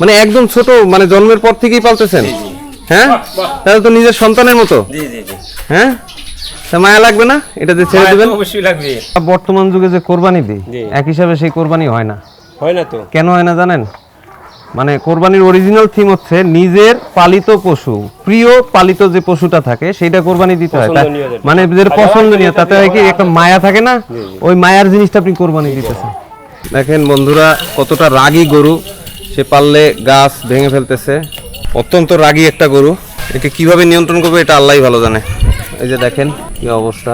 মানে একদম ছোট মানে জন্মের পর থেকেই পালতেছেন? হ্যাঁ? তাহলে তো নিজের সন্তানের মতো? জি জি জি। হ্যাঁ? তা মায়া লাগবে না? এটা যে ছেড়ে দিবেন? অবশ্যই লাগবে। বর্তমান যুগে যে কোরবানি দিই এক হিসাবে সেই কোরবানি হয় না। হয় না তো। কেন হয় না জানেন? মানে কোরবানির অরিজিনাল থিম হচ্ছে নিজের পালিত পশু প্রিয় পালিত যে পশুটা থাকে সেটা কোরবানি দিতে হয়। মানে যেটা পছন্দনীয় তাতে হয় কি একটা মায়া থাকে না? ওই মায়ার জিনিসটা আপনি কোরবানি দিতেছেন। দেখেন বন্ধুরা কতটা রাগী গরু। সে পারলে গাছ ভেঙে ফেলতেছে। অত্যন্ত রাগি একটা গরু। একে কীভাবে নিয়ন্ত্রণ করবে এটা আল্লাহই ভালো জানে। এই যে দেখেন কি অবস্থা।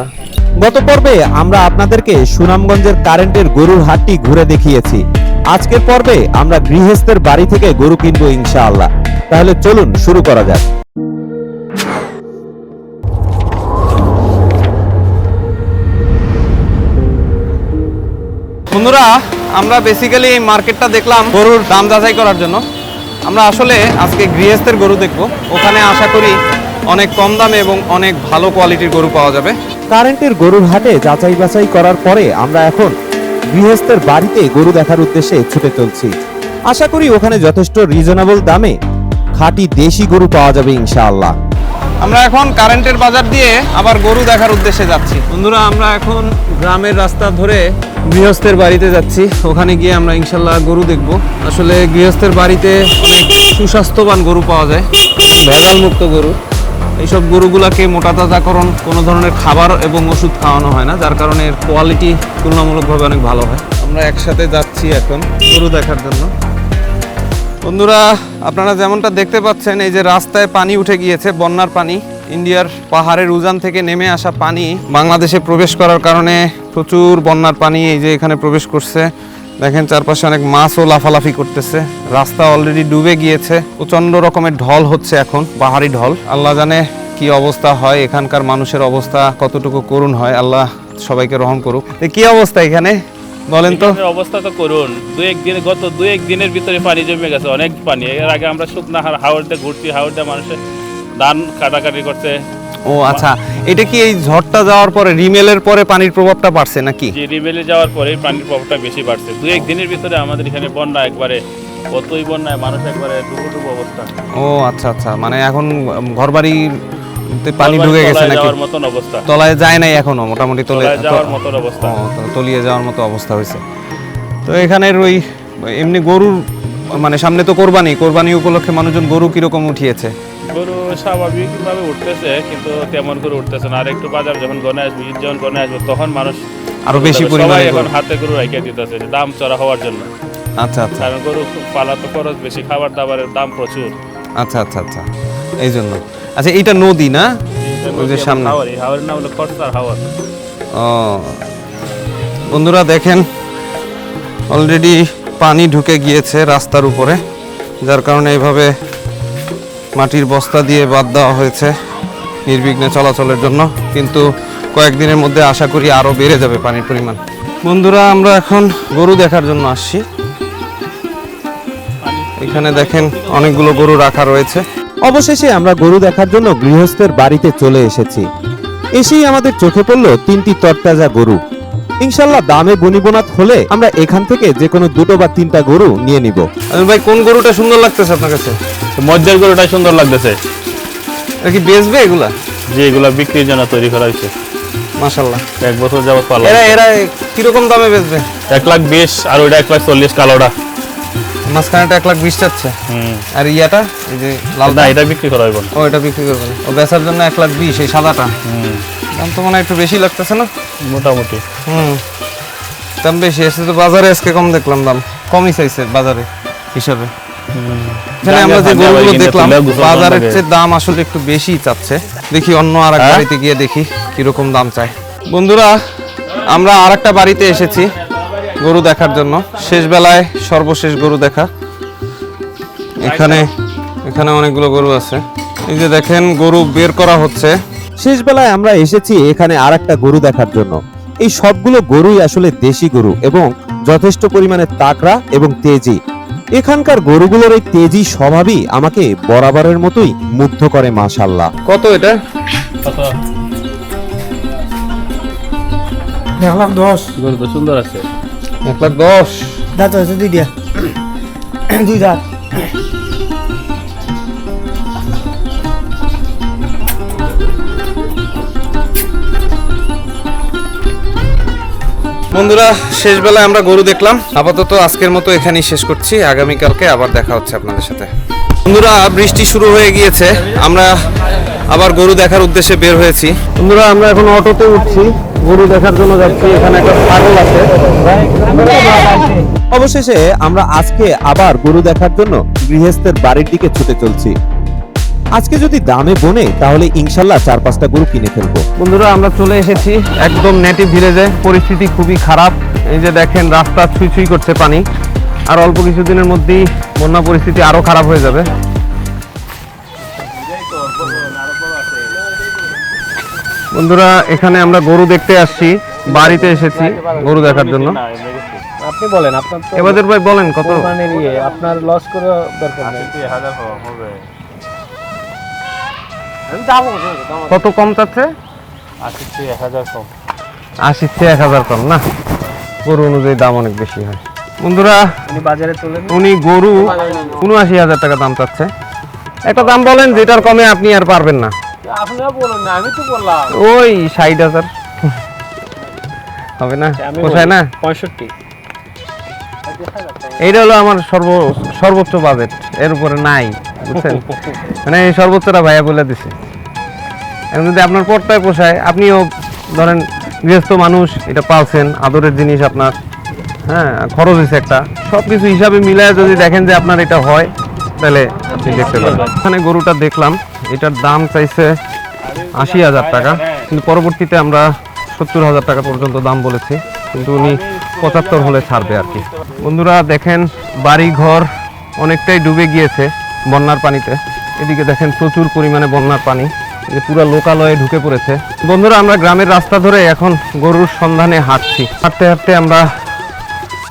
গত পর্বে আমরা আপনাদেরকে সুনামগঞ্জের কারেন্টের গরুর হাটটি ঘুরে দেখিয়েছি। আজকের পর্বে আমরা গৃহস্থের বাড়ি থেকে গরু কিনবো ইনশাআল্লাহ। তাহলে চলুন শুরু করা যাক। বন্ধুরা আমরা বেসিক্যালি এই মার্কেটটা দেখলাম গরুর দাম যাচাই করার জন্য। আমরা আসলে আজকে গৃহস্থের গরু দেখব। ওখানে আশা করি অনেক কম দামে এবং অনেক ভালো কোয়ালিটির গরু পাওয়া যাবে। কারেন্টের গরুর হাটে যাচাই বাছাই করার পরে আমরা এখন গৃহস্থের বাড়িতে গরু দেখার উদ্দেশ্যে ছুটে চলছি। আশা করি ওখানে যথেষ্ট রিজনেবল দামে খাঁটি দেশি গরু পাওয়া যাবে ইনশাআল্লাহ। আমরা এখন কারেন্টের বাজার দিয়ে আবার গরু দেখার উদ্দেশ্যে যাচ্ছি। বন্ধুরা, আমরা এখন গ্রামের রাস্তা ধরে গৃহস্থের বাড়িতে যাচ্ছি। ওখানে গিয়ে আমরা ইনশাল্লাহ গরু দেখব। আসলে গৃহস্থের বাড়িতে অনেক সুস্বাস্থ্যবান গরু পাওয়া যায়। ভেজাল মুক্ত গরু। এইসব গরুগুলাকে মোটা তাজাকরণ, কোনো ধরনের খাবার এবং ওষুধ খাওয়ানো হয় না, যার কারণে এর কোয়ালিটি তুলনামূলকভাবে অনেক ভালো হয়। আমরা একসাথে যাচ্ছি এখন গরু দেখার জন্য। বন্ধুরা, আপনারা যেমনটা দেখতে পাচ্ছেন, এই যে রাস্তায় পানি উঠে গিয়েছে, বন্যার পানি। ইন্ডিয়ার পাহাড়ের উজান থেকে নেমে আসা পানি বাংলাদেশে প্রবেশ করার কারণে প্রচুর বন্যার পানি এই যে এখানে প্রবেশ করছে। দেখেন চারপাশে অনেক মাছও লাফালাফি করতেছে। রাস্তা অলরেডি ডুবে গিয়েছে। প্রচণ্ড রকমের ঢল হচ্ছে এখন, পাহাড়ি ঢল। আল্লাহ জানে কি অবস্থা হয়, এখানকার মানুষের অবস্থা কতটুকু করুণ হয়। আল্লাহ সবাইকে রহম করুক। কি অবস্থা এখানে? বলেন তো। অবস্থা তো করুন। দু এক দিন গত দু এক দিনের ভিতরে পানি জমে গেছে অনেক পানি। এর আগে আমরা শুকনা হাওড়তে ঘুরছি হাওড়তে মানুষের ধান কাটাকাটি করছে। ও আচ্ছা। এটা কি এই ঝড়টা যাওয়ার পরে রিমেলের পরে পানির প্রভাবটা বাড়ছে নাকি? যে রিমেলে যাওয়ার পরে পানির প্রভাবটা বেশি বাড়ছে। দু এক দিনের ভিতরে আমাদের এখানে বন্যা একবারে কতই বন্যায় মানুষ একবারে ডুবো ডুবো অবস্থা। ও আচ্ছা আচ্ছা। মানে এখন ঘরবাড়ি পানি ঢুকে গেছে নাকি? তলায় যায় নাই এখনও মোটামুটি তলে তলায় যাওয়ার তলিয়ে মতো অবস্থা হয়েছে। তো এখানে ওই এমনি গরুর মানে সামনে তো কোরবানি কোরবানি উপলক্ষে মানুষজন গরু কীরকম উঠিয়েছে? গরু স্বাভাবিকভাবে উঠতেছে কিন্তু তেমন করে উঠতেছে না। আর একটু বাজার যখন গনে আসবে ঈদ যখন গনে আসবে তখন মানুষ আরও বেশি পরিমাণে এখন হাতে গরু রেখে দিতেছে দাম চড়া হওয়ার জন্য। আচ্ছা আচ্ছা। কারণ গরু পালা তো খরচ বেশি খাবার দাবারের দাম প্রচুর। আচ্ছা আচ্ছা আচ্ছা। এই জন্য। আচ্ছা এইটা নদী না? ওই যে সামনে। ও। বন্ধুরা দেখেন অলরেডি পানি ঢুকে গিয়েছে রাস্তার উপরে যার কারণে এইভাবে মাটির বস্তা দিয়ে বাদ দেওয়া হয়েছে নির্বিঘ্নে চলাচলের জন্য। কিন্তু কয়েকদিনের মধ্যে আশা করি আরও বেড়ে যাবে পানির পরিমাণ। বন্ধুরা আমরা এখন গরু দেখার জন্য আসছি। এখানে দেখেন অনেকগুলো গরু রাখা রয়েছে। অবশেষে আমরা গরু দেখার জন্য গৃহস্থের বাড়িতে চলে এসেছি। এসেই আমাদের চোখে পড়ল তিনটি তরতাজা গরু। ইনশাল্লাহ দামে বনিবনাত হলে আমরা এখান থেকে যে কোনো দুটো বা তিনটা গরু নিয়ে নিব। ভাই কোন গরুটা সুন্দর লাগতেছে আপনার কাছে? মধ্যের গরুটাই সুন্দর লাগতেছে। এটা কি বেচবে এগুলা? যে এগুলা বিক্রির জন্য তৈরি করা হয়েছে। মাশাল্লাহ এক বছর যাবত পালা এরা এরা কীরকম দামে বেচবে? এক লাখ বিশ আর ওইটা এক লাখ চল্লিশ কালোটা। মাঝখানেটা এক লাখ বিশ চাচ্ছে হুম। আর ইয়াটা এই যে লাল না এটা বিক্রি করা হইব ও এটা বিক্রি করবেন ও বেচার জন্য এক লাখ বিশ এই সাদাটা। হুম। দাম তো মনে হয় একটু বেশি লাগতেছে না? মোটামুটি। হুম। দাম বেশি এসে তো বাজারে আজকে কম দেখলাম দাম। কমই চাইছে বাজারে হিসাবে। এখানে আমরা যে গরুগুলো দেখলাম বাজারের চেয়ে দাম আসলে একটু বেশি চাচ্ছে। দেখি অন্য আর এক হ্যাঁ? বাড়িতে গিয়ে দেখি কীরকম দাম চায়। বন্ধুরা আমরা আর একটা বাড়িতে এসেছি। গরু দেখার জন্য। শেষ বেলায় সর্বশেষ গরু দেখা। এখানে এখানে অনেকগুলো গরু আছে। এই যে দেখেন গরু বের করা হচ্ছে। শেষ বেলায় আমরা এসেছি এখানে আর একটা গরু দেখার জন্য। এই সবগুলো গরুই আসলে দেশি গরু এবং যথেষ্ট পরিমাণে তাকড়া এবং তেজি। এখানকার গরুগুলোর এই তেজি স্বভাবই আমাকে বরাবরের মতোই মুগ্ধ করে মাশাল্লাহ কত এটা? কত? এক লাখ দশ। গরু তো সুন্দর আছে। এক লাখ দশ দাঁত হয়েছে দুই দিয়া। দুই দাঁত বন্ধুরা শেষ বেলায় আমরা গরু দেখলাম। আপাতত আজকের মতো এখানেই শেষ করছি। আগামীকালকে আবার দেখা হচ্ছে আপনাদের সাথে। বন্ধুরা বৃষ্টি শুরু হয়ে গিয়েছে। আমরা আবার গরু দেখার উদ্দেশ্যে বের হয়েছি। বন্ধুরা আমরা এখন অটোতে উঠছি। গরু দেখার জন্য যাচ্ছি, এখানে একটা ছাগল আছে। অবশেষে আমরা আজকে আবার গরু দেখার জন্য গৃহস্থের বাড়ির দিকে ছুটে চলছি। আজকে যদি দামে বনে, তাহলে ইনশাল্লাহ চার পাঁচটা গরু কিনে ফেলব। বন্ধুরা, আমরা চলে এসেছি একদম নেটিভ ভিলেজে পরিস্থিতি খুবই খারাপ। এই যে দেখেন, রাস্তা ছুঁই ছুঁই করছে পানি। আর অল্প কিছুদিনের মধ্যেই বন্যা পরিস্থিতি আরও খারাপ হয়ে যাবে। বন্ধুরা এখানে আমরা গরু দেখতে আসছি বাড়িতে এসেছি গরু দেখার জন্য। আপনি বলেন আপনার এবাদের ভাই বলেন কত? কোরবানির ইয়ে আপনার লস করে দরকার নেই। কত কম চাচ্ছে? আশি থেকে এক হাজার কম না? গরু অনুযায়ী দাম অনেক বেশি হয়। বন্ধুরা উনি বাজারে তোলেন? উনি গরু উনআশি হাজার টাকা দাম চাচ্ছে। একটা দাম বলেন যেটার কমে আপনি আর পারবেন না। আপনারা বলুন না আমি তো বললাম। ওই ষাট হাজার। হবে না? পোষায় না? পঁয়ষট্টি। এইটা হলো আমার সর্ব সর্বোচ্চ বাজেট। এর উপরে নাই বুঝছেন? মানে এই সর্বোচ্চটা ভাইয়া বলে দিছে। এখন যদি আপনার পটটায় পোষায় আপনিও ধরেন গৃহস্থ মানুষ এটা পালছেন আদরের জিনিস আপনার হ্যাঁ খরচ হয়েছে একটা। সব কিছু হিসাবে মিলায় যদি দেখেন যে আপনার এটা হয় তাহলে আপনি দেখতে পারেন এখানে গরুটা দেখলাম। এটার দাম চাইছে আশি হাজার টাকা। কিন্তু পরবর্তীতে আমরা সত্তর হাজার টাকা পর্যন্ত দাম বলেছি। কিন্তু উনি পঁচাত্তর হলে ছাড়বে আর কি। বন্ধুরা, দেখেন বাড়ি ঘর অনেকটাই ডুবে গিয়েছে বন্যার পানিতে। এদিকে দেখেন প্রচুর পরিমাণে বন্যার পানি। যে পুরো লোকালয়ে ঢুকে পড়েছে। বন্ধুরা, আমরা গ্রামের রাস্তা ধরে এখন গরুর সন্ধানে হাঁটছি। হাঁটতে হাঁটতে আমরা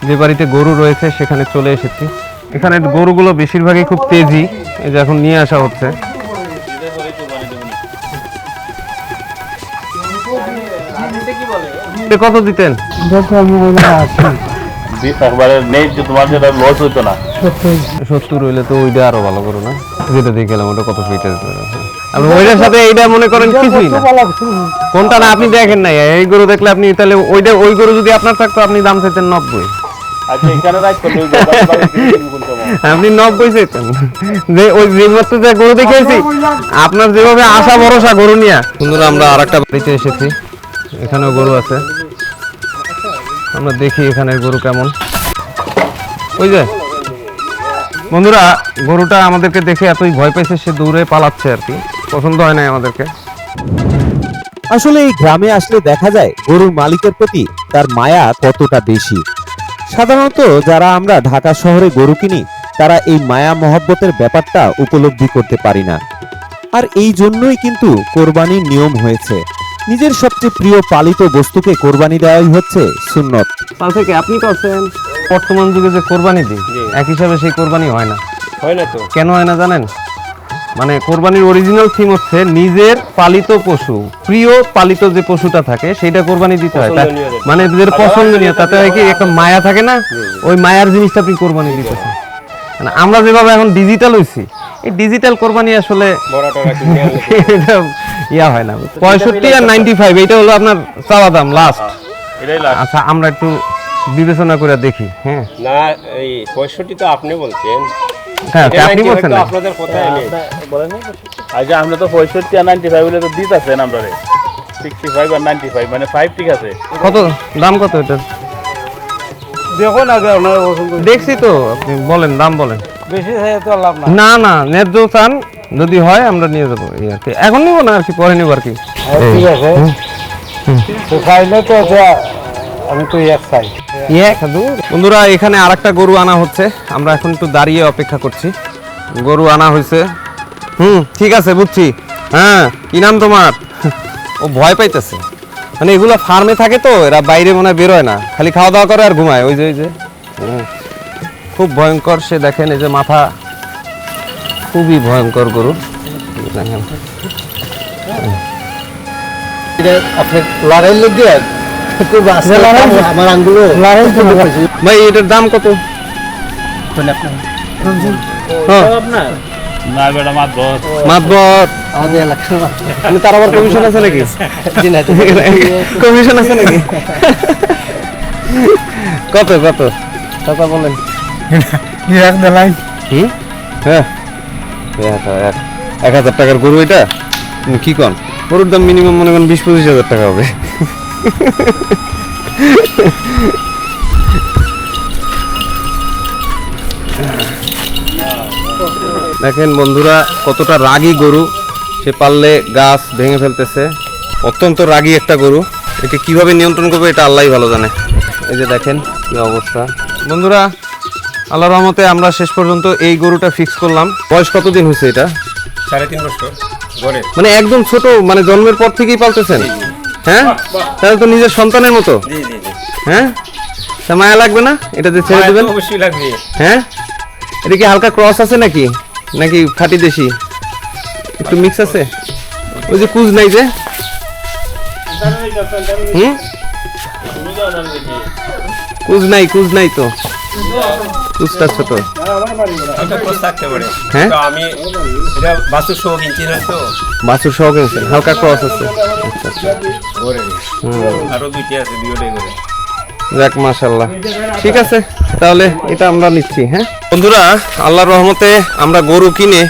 যে বাড়িতে গরু রয়েছে সেখানে চলে এসেছি। এখানে গরুগুলো বেশিরভাগই খুব তেজি। এই যে এখন নিয়ে আসা হচ্ছে। লস হইতো না। সত্তর। হইলে তো ওইটা আরও ভালো করো না। যেটা দিয়ে গেলাম ওটা কত ফিটে আপনি ওইটার সাথে এইটা মনে করেন কিছুই না। কোনটা না আপনি দেখেন নাই। এই গরু দেখলে আপনি তাহলে ওইটা ওই গরু যদি আপনার থাকতো আপনি দাম চাইতেন নব্বই। আচ্ছা আপনি নব্বই চাইতেন। যে ওই যে মাত্র যে গরু দেখেছি আপনার যেভাবে আশা ভরসা গরু নিয়ে। বন্ধুরা আমরা আর একটা বাড়িতে এসেছি। এখানেও গরু আছে। আমরা দেখি এখানের গরু কেমন। ওই যে, বন্ধুরা, গরুটা আমাদেরকে দেখে এতই ভয় পাইছে সে দৌড়ে পালাচ্ছে আর কি। পছন্দ হয় নাই আমাদেরকে। আসলে এই গ্রামে আসলে দেখা যায়, গরুর মালিকের প্রতি তার মায়া কতটা বেশি। সাধারণত যারা আমরা ঢাকা শহরে গরু কিনি, তারা এই মায়া মহব্বতের ব্যাপারটা উপলব্ধি করতে পারি না। আর এই জন্যই কিন্তু কোরবানির নিয়ম হয়েছে। নিজের সবচেয়ে প্রিয় পালিত বস্তুকে কোরবানি দেওয়াই হচ্ছে সুন্নত। তার থেকে আপনি পাচ্ছেন বর্তমান যুগে যে কোরবানি দিই এক হিসাবে সেই কোরবানি হয় না। হয় না তো। কেন হয় না জানেন? মানে কোরবানির অরিজিনাল থিম হচ্ছে নিজের পালিত পশু প্রিয় পালিত যে পশুটা থাকে সেটা কোরবানি দিতে হয়। মানে যাদের পছন্দনীয় তাতে হয় কি একটা মায়া থাকে না? ওই মায়ার জিনিসটা আপনি কোরবানি দিতেছেন। মানে আমরা যেভাবে এখন ডিজিটাল হইছি এই ডিজিটাল কোরবানি আসলে ইয়া হয় না। পঁয়ষট্টি আর নাইনটি ফাইভ এটা হলো আপনার চাওয়া দাম লাস্ট আচ্ছা আমরা একটু বিবেচনা করে দেখি হ্যাঁ। না এই পঁয়ষট্টি তো আপনি বলছেন। হ্যাঁ আপনি বলছেন আপনাদের কোথায় এলে আচ্ছা আমরা তো পঁয়ষট্টি আর নাইনটি ফাইভ তো আমরা সিক্সটি ফাইভ আর নাইনটি ফাইভ মানে ফাইভ ঠিক আছে। কত? দাম কত এটা দেখুন আগে আপনার দেখছি তো আপনি বলেন দাম বলেন। বেশি তো লাভ না না না ন্যায্য চান যদি হয় আমরা নিয়ে যাব। এই আর কি। এখন নিবো না আর কি পরে নিবো আর কি। ঠিক আছে। তো চাইলে তো আমি তো এক চাই। বন্ধুরা এখানে আরেকটা গরু আনা হচ্ছে। আমরা এখন একটু দাঁড়িয়ে অপেক্ষা করছি। গরু আনা হয়েছে। হুম ঠিক আছে বুঝছি। হ্যাঁ কি নাম তোমার? ও ভয় পাইতেছে। মানে এগুলো ফার্মে থাকে তো এরা বাইরে মনে হয় বেরোয় না। খালি খাওয়া দাওয়া করে আর ঘুমায়। ওই যে ওই যে। হুম। খুব ভয়ঙ্কর সে দেখেন এই যে মাথা। খুবই ভয়ঙ্কর গরু। দেখেন ভাই এটার দাম কত? হ্যাঁ। আপনার না বেটা মাত্র মাতবর। আমাদের এলাকার মানে তার আবার কমিশন আছে নাকি? কমিশন আছে নাকি? কত কত? কথা বলেন। এক বেলায় হুম হ্যাঁ। এক এক এক হাজার টাকার গরু এটা? কি কন? গরুর দাম মিনিমাম মনে করেন বিশ পঁচিশ হাজার টাকা হবে। দেখেন বন্ধুরা, কতটা রাগী গরু। সে পারলে গাছ ভেঙে ফেলতেছে। অত্যন্ত রাগী একটা গরু। একে কীভাবে নিয়ন্ত্রণ করবে এটা আল্লাহই ভালো জানে। এই যে দেখেন কি অবস্থা। বন্ধুরা আল্লাহ রহমতে আমরা শেষ পর্যন্ত এই গরুটা ফিক্স করলাম। বয়স কতদিন হয়েছে এটা? সাড়ে তিন বছর মানে একদম ছোট মানে জন্মের পর থেকেই পালতেছেন? হ্যাঁ? তাহলে তো নিজের সন্তানের মতো? হ্যাঁ? তা মায়া লাগবে না? এটা যে ছেড়ে দেবেন? অবশ্যই লাগবে। হ্যাঁ? এটা কি হালকা ক্রস আছে নাকি? নাকি খাঁটি দেশি? একটু মিক্স আছে? ওই যে কুজ নাই যে? হুম? কুজ নাই কুজ নাই তো। ছোট থাকতে পারে। হ্যাঁ? তো আমি এটা বাসুর সহ কিনছি না তো? সহ হালকা ক্রস আছে। আচ্ছা আচ্ছা। আরও দুইটি আছে করে যাক মাশাল্লাহ ঠিক আছে তাহলে এটা আমরা নিচ্ছি হ্যাঁ? বন্ধুরা আল্লাহর রহমতে আমরা গরু কিনে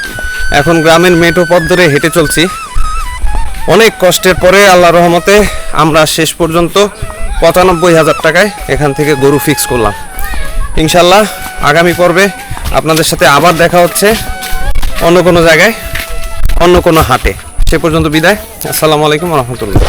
এখন গ্রামের মেঠো পথ ধরে হেঁটে চলছি। অনেক কষ্টের পরে আল্লাহর রহমতে আমরা শেষ পর্যন্ত পঁচানব্বই হাজার টাকায় এখান থেকে গরু ফিক্স করলাম। ইনশাল্লাহ আগামী পর্বে আপনাদের সাথে আবার দেখা হচ্ছে অন্য কোনো জায়গায়, অন্য কোনো হাটে। সে পর্যন্ত বিদায়। আসসালামু আলাইকুম রহমতুল্লাহ।